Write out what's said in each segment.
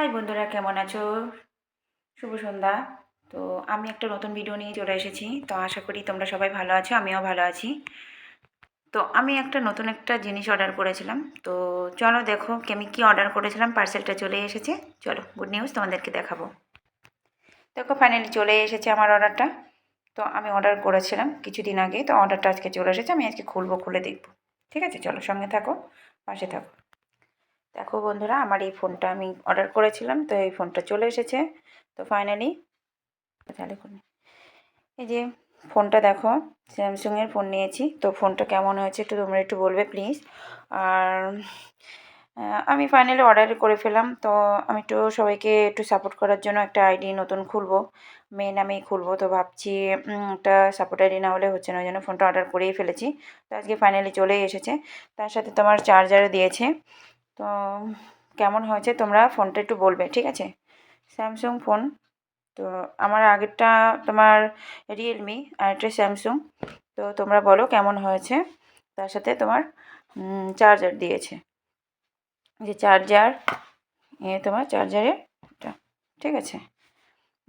High বন্ধুরা, কেমন আছো? শুভ সন্ধ্যা। তো আমি একটা নতুন ভিডিও নিয়ে চলে এসেছি। তো আশা করি তোমরা সবাই ভালো আছো, আমিও ভালো আছি। তো আমি একটা নতুন একটা জিনিস অর্ডার করেছিলাম। তো চলো দেখো কি আমি কী অর্ডার করেছিলাম পার্সেলটা চলে এসেছে। চলো গুড নিউজ তোমাদেরকে দেখাবো। দেখো ফাইনালি চলে এসেছে আমার অর্ডারটা তো আমি অর্ডার করেছিলাম কিছুদিন আগে। তো অর্ডারটা আজকে চলে এসেছে, আমি আজকে খুলবো, খুলে দেখব। ঠিক আছে? চলো, সঙ্গে থাকো, পাশে থাকো। দেখো বন্ধুরা, আমার এই ফোনটা আমি অর্ডার করেছিলাম, তো এই ফোনটা চলে এসেছে। তো ফাইনালি তাহলে এই যে ফোনটা দেখো স্যামসুংয়ের ফোন নিয়েছি, তো ফোনটা কেমন হয়েছে একটু তোমরা একটু বলবে প্লিজ আর আমি ফাইনালি অর্ডার করে ফেলাম তো আমি একটু সবাইকে একটু সাপোর্ট করার জন্য একটা আইডি নতুন খুলবো। মেন আমি খুলবো, তো ভাবছি একটা সাপোর্ট আইডি না হলে হচ্ছে না, ওই জন্য ফোনটা অর্ডার করেই ফেলেছি। তো আজকে ফাইনালি চলেই এসেছে। তার সাথে তোমার চার্জারও দিয়েছে। তো কেমন হয়েছে তোমরা ফোনটা একটু বলবে, ঠিক আছে? স্যামসুং ফোন তো আমার আগেরটা তোমার রিয়েলমি আর একটা স্যামসুং তো তোমরা বলো কেমন হয়েছে? তার সাথে তোমার চার্জার দিয়েছে। যে চার্জার এ তোমার চার্জারের ঠিক আছে?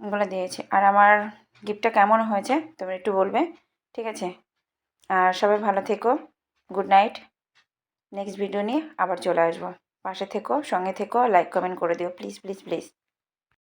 ওগুলো দিয়েছে। আর আমার গিফটটা কেমন হয়েছে তোমরা একটু বলবে, ঠিক আছে? আর সবাই ভালো থেকো গুড নাইট নেক্সট ভিডিও নিয়ে আবার চলে আসব। পাশে থেকো, সঙ্গে থেকো লাইক কমেন্ট করে দিও। Please please please